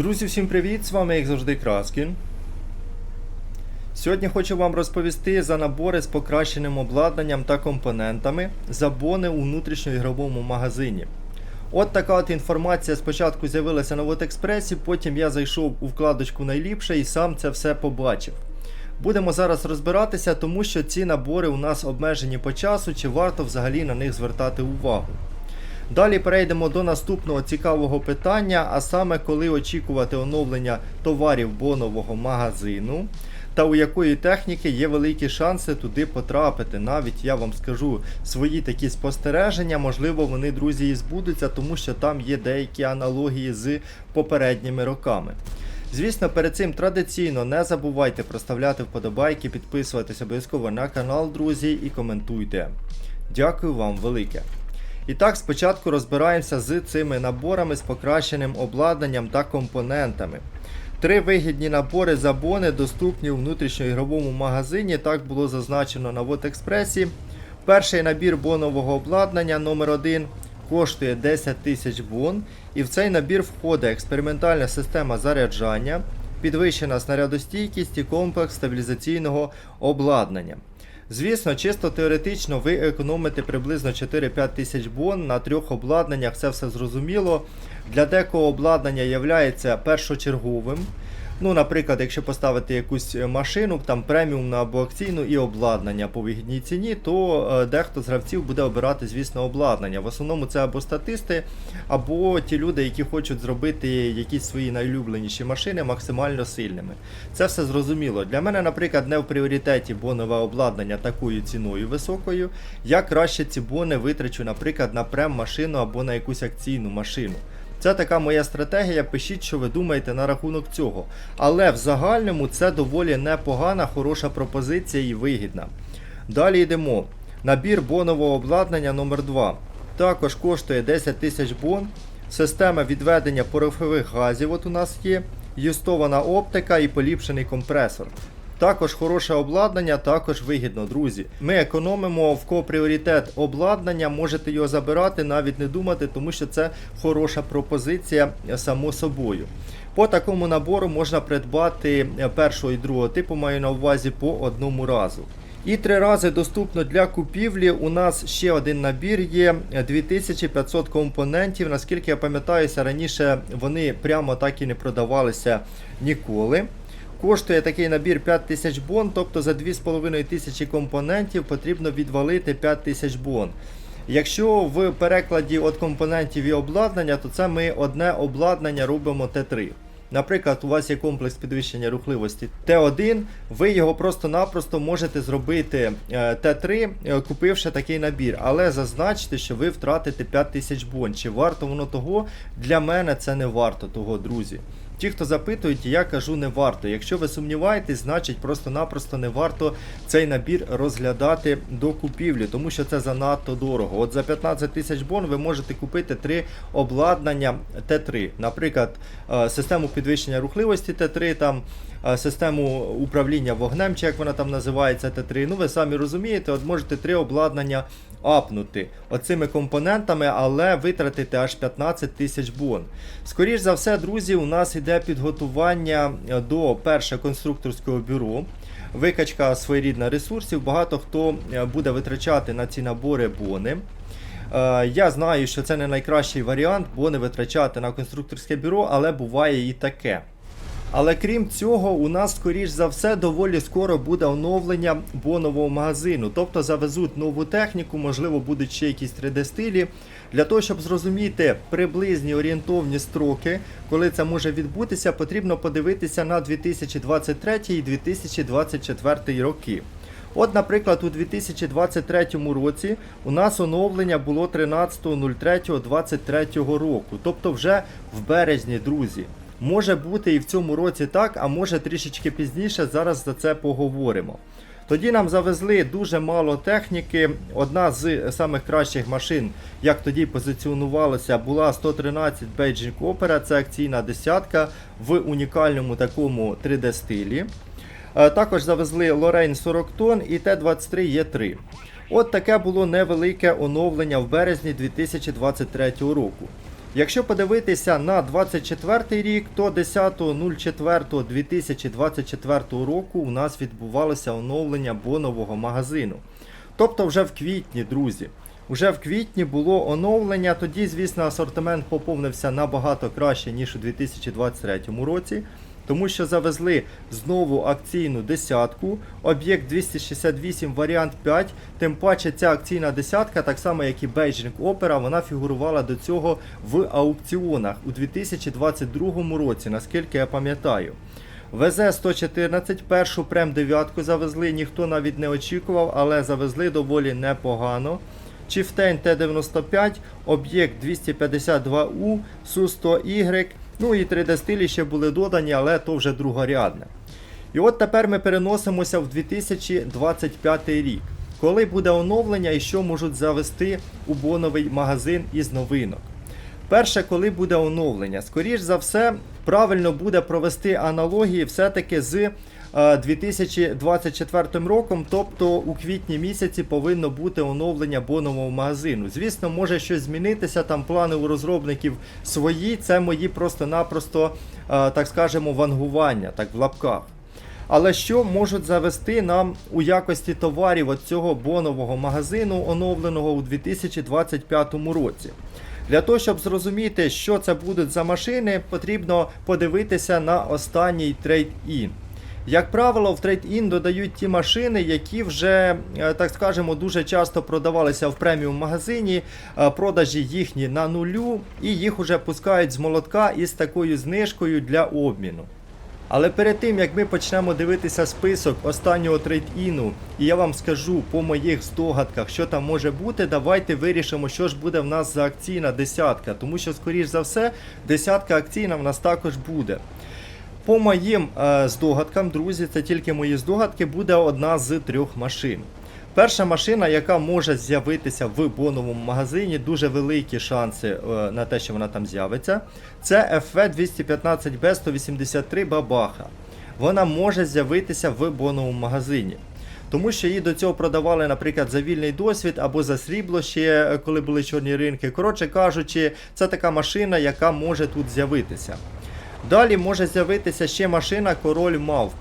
Друзі, всім привіт! З вами як завжди Краскін. Сьогодні хочу вам розповісти за набори з покращеним обладнанням та компонентами за бони у внутрішньоігровому магазині. От така от інформація спочатку з'явилася на Вотекспресі, потім я зайшов у вкладочку найліпше і сам це все побачив. Будемо зараз розбиратися, тому що ці набори у нас обмежені по часу, чи варто взагалі на них звертати увагу. Далі перейдемо до наступного цікавого питання, а саме коли очікувати оновлення товарів бонового магазину. Та у якої техніки є великі шанси туди потрапити. Навіть я вам скажу свої такі спостереження, можливо, вони, друзі, і збудуться, тому що там є деякі аналогії з попередніми роками. Звісно, перед цим традиційно не забувайте проставляти вподобайки, підписуватись обов'язково на канал, друзі, і коментуйте. Дякую вам велике. І так, спочатку розбираємося з цими наборами з покращеним обладнанням та компонентами. Три вигідні набори за бони доступні у внутрішньоігровому магазині. Так було зазначено на Вотекспресі. Перший набір бонового обладнання номер 1 коштує 10 тисяч бон. І в цей набір входить експериментальна система заряджання, підвищена снарядостійкість і комплекс стабілізаційного обладнання. Звісно, чисто теоретично ви економите приблизно 4-5 тисяч бон на трьох обладнаннях, це все зрозуміло. Для декого обладнання є першочерговим. Ну, Наприклад, якщо поставити якусь машину, там преміумну або акційну і обладнання по вигідній ціні, то е, дехто з гравців буде обирати, звісно, обладнання. В основному це або статисти, або ті люди, які хочуть зробити якісь свої найулюбленіші машини максимально сильними. Це все зрозуміло. Для мене, наприклад, не в пріоритеті бонове обладнання такою ціною високою. Я краще ці бони витрачу, наприклад, на прем-машину або на якусь акційну машину. Це така моя стратегія. Пишіть, що ви думаєте на рахунок цього. Але в загальному це доволі непогана, хороша пропозиція і вигідна. Далі йдемо. Набір бонового обладнання номер 2 Також коштує 10 тисяч бон. Система відведення порохових газів от у нас є. Юстована оптика і поліпшений компресор. Також хороше обладнання, також вигідно, друзі. Ми економимо в кого пріоритет обладнання, можете його забирати, навіть не думати, тому що це хороша пропозиція само собою. По такому набору можна придбати першого і другого типу, маю на увазі по одному разу. І три рази доступно для купівлі. У нас ще один набір є 2500 компонентів. Наскільки я пам'ятаюся, раніше вони прямо так і не продавалися ніколи. Коштує такий набір 5000 бон, тобто за 2500 компонентів потрібно відвалити 5000 бон. Якщо в перекладі від компонентів і обладнання, то це ми одне обладнання робимо Т3. Наприклад, у вас є комплекс підвищення рухливості Т1, ви його просто-напросто можете зробити Т3, купивши такий набір. Але зазначте, що ви втратите 5000 бон. Чи варто воно того? Для мене це не варто того, друзі. Ті, хто запитують, я кажу, не варто. Якщо ви сумніваєтесь, значить просто-напросто не варто цей набір розглядати до купівлі, тому що це занадто дорого. От за 15 тисяч бон ви можете купити три обладнання Т3. Наприклад, систему підвищення рухливості Т3, там систему управління вогнем, чи як вона там називається Т3. Ну, ви самі розумієте, от можете три обладнання апнути оцими компонентами, але витратити аж 15 тисяч бон. Скоріше за все, друзі, у нас йде підготування до перше конструкторського бюро. Викачка своєрідна ресурсів. Багато хто буде витрачати на ці набори бони. Я знаю, що це не найкращий варіант, бони витрачати на конструкторське бюро, але буває і таке. Але крім цього, у нас, скоріш за все, доволі скоро буде оновлення бонового магазину. Тобто завезуть нову техніку, можливо, будуть ще якісь 3D-стилі. Для того, щоб зрозуміти приблизні орієнтовні строки, коли це може відбутися, потрібно подивитися на 2023 і 2024 роки. От, наприклад, у 2023 році у нас оновлення було 13.03.23 року, тобто вже в березні, друзі. Може бути і в цьому році так, а може трішечки пізніше, зараз за це поговоримо. Тоді нам завезли дуже мало техніки. Одна з самих кращих машин, як тоді позиціонувалася, була 113 Beijing Opera, це акційна десятка в унікальному такому 3D-стилі. Е, також завезли Lorraine 40 тонн і Т-23 Е3. От таке було невелике оновлення в березні 2023 року. Якщо подивитися на 24 рік, то 10.04.2024 року у нас відбувалося оновлення бонового магазину. Тобто вже в квітні, друзі. Уже в квітні було оновлення, тоді, звісно, асортимент поповнився набагато краще, ніж у 2023 році, тому що завезли знову акційну десятку, об'єкт 268 варіант 5. Тим паче ця акційна десятка, так само як і Beijing Opera, вона фігурувала до цього в аукціонах у 2022 році, наскільки я пам'ятаю. ВЗ-114, першу прем дев'ятку завезли, ніхто навіть не очікував, але завезли доволі непогано. Chieftain Т-95, об'єкт 252У, Су-100Y, ну і 3D-стилі ще були додані, але то вже другорядне. І от тепер ми переносимося в 2025 рік. Коли буде оновлення і що можуть завести у боновий магазин із новинок. Перше, коли буде оновлення, скоріш за все, правильно буде провести аналогії все-таки з 2024 роком, тобто у квітні місяці повинно бути оновлення бонового магазину. Звісно, може щось змінитися, там плани у розробників свої, це мої просто-напросто, е, так скажемо, вангування, так в лапках. Але що можуть завести нам у якості товарів от цього бонового магазину, оновленого у 2025 році? Для того, щоб зрозуміти, що це будуть за машини, потрібно подивитися на останній трейд-ін. Як правило, в трейд-ін додають ті машини, які вже, е, так скажемо, дуже часто продавалися в преміум магазині, е, продажі їхні на нулю, і їх уже пускають з молотка із такою знижкою для обміну. Але перед тим як ми почнемо дивитися список останнього трейд-іну, і я вам скажу по моїх здогадках, що там може бути, давайте вирішимо, що ж буде в нас за акційна десятка, тому що, скоріш за все, десятка акційна в нас також буде. По моїм е, здогадкам, друзі, це тільки мої здогадки, буде одна з трьох машин. Перша машина, яка може з'явитися в боновому магазині, дуже великі шанси е, на те, що вона там з'явиться. Це FV215B 183 Бабаха. Вона може з'явитися в боновому магазині. Тому що її до цього продавали, наприклад, за вільний досвід або за срібло ще, е, коли були чорні ринки. Коротше кажучи, це така машина, яка може тут з'явитися. Далі може з'явитися ще машина Король Мавп.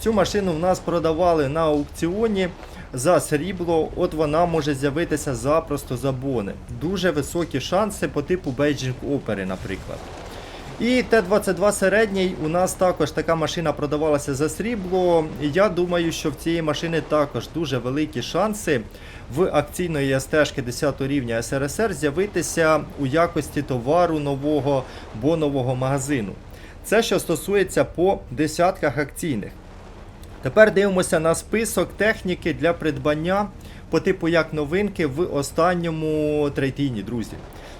Цю машину в нас продавали на аукціоні за срібло, от вона може з'явитися запросто за бони. Дуже високі шанси по типу Beijing Opera, наприклад. І Т-22 середній у нас також така машина продавалася за срібло. Я думаю, що в цієї машини також дуже великі шанси в акційної стежки 10 рівня СРСР з'явитися у якості товару нового бонового магазину. Це що стосується по десятках акційних. Тепер дивимося на список техніки для придбання по типу як новинки в останньому третіні, друзі.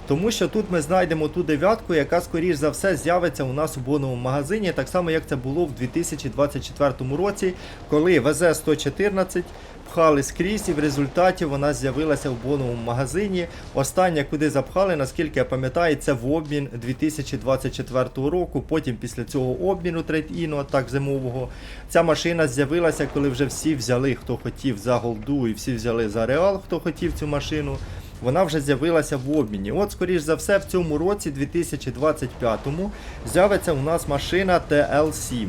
Тому що тут ми знайдемо ту дев'ятку, яка, скоріш за все, з'явиться у нас у боновому магазині, так само як це було в 2024 році, коли ВЗ-114 пхали скрізь, і в результаті вона з'явилася в боновому магазині. Остання, куди запхали, наскільки я пам'ятаю, це в обмін 2024 року. Потім після цього обміну трейд-іну, так зимового, ця машина з'явилася, коли вже всі взяли, хто хотів за голду, і всі взяли за реал, хто хотів цю машину. Вона вже з'явилася в обміні. От, скоріш за все, в цьому році, 2025-му, з'явиться у нас машина TL7.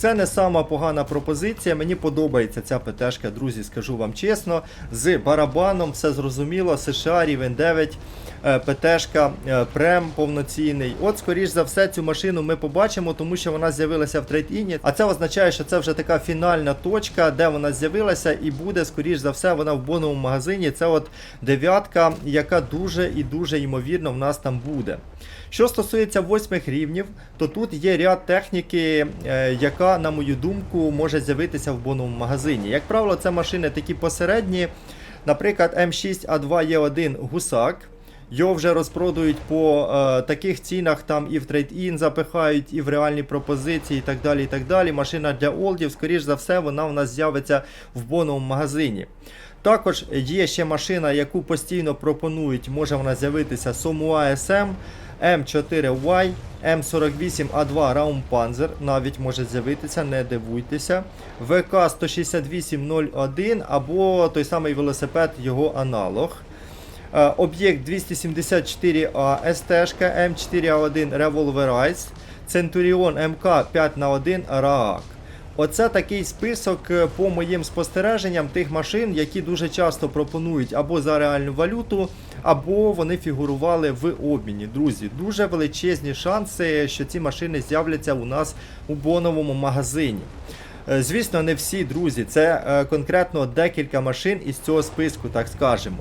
Це не сама погана пропозиція. Мені подобається ця ПТшка, друзі, скажу вам чесно. З барабаном все зрозуміло. США рівень 9, е, ПТшка, е, прем повноцінний. От, скоріш за все, цю машину ми побачимо, тому що вона з'явилася в трейд-іні. А це означає, що це вже така фінальна точка, де вона з'явилася, і буде, скоріш за все, вона в боновому магазині. Це от дев'ятка, яка дуже і дуже ймовірно в нас там буде. Що стосується восьмих рівнів, то тут є ряд техніки, е, яка, на мою думку, може з'явитися в боновому магазині. Як правило, це машини такі посередні. Наприклад, М6А2Е1 Гусак. Його вже розпродають по е, таких цінах, там і в трейд-ін запихають, і в реальні пропозиції, і так далі. і так далі. Машина для олдів, скоріш за все, вона у нас з'явиться в боновому магазині. Також є ще машина, яку постійно пропонують, може вона з'явитися Somua SM, М4Y, М48А2 Raumpanzer, навіть може з'явитися, не дивуйтеся. ВК 16801 або той самий велосипед, його аналог. Е, Об'єкт 274А СТ М4А1 Revolverize, Centurion МК 5 на 1 Раак. Оце такий список е, по моїм спостереженням тих машин, які дуже часто пропонують або за реальну валюту, або вони фігурували в обміні. Друзі, дуже величезні шанси, що ці машини з'являться у нас у боновому магазині. Е, Звісно, не всі друзі, це е, конкретно декілька машин із цього списку, так скажемо.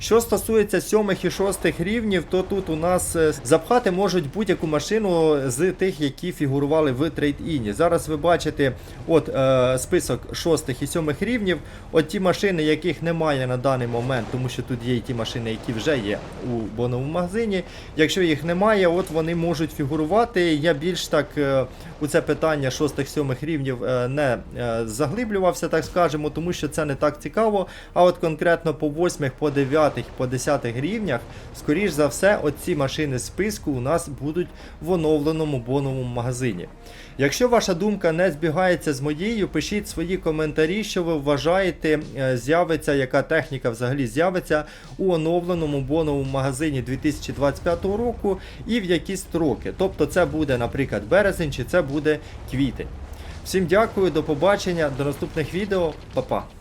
Що стосується сьомих і шостих рівнів, то тут у нас е, запхати можуть будь-яку машину з тих, які фігурували в трейд-іні. Зараз ви бачите от е, список шостих і сьомих рівнів. От ті машини, яких немає на даний момент, тому що тут є і ті машини, які вже є у боновому магазині. Якщо їх немає, от вони можуть фігурувати. Я більш так е, у це питання шостих-сьомих рівнів е, не е, заглиблювався, так скажемо, тому що це не так цікаво. А от конкретно по восьмих, по дев'ятих, по десятих рівнях, скоріш за все, оці машини списку у нас будуть в оновленому боновому магазині. Якщо ваша думка не збігається з моєю, пишіть свої коментарі, що ви вважаєте, е, з'явиться, яка техніка взагалі з'явиться у оновленому боновому магазині 2025 року і в які строки. Тобто це буде, наприклад, березень чи це буде квітень. Всім дякую, до побачення, до наступних відео, Па-па.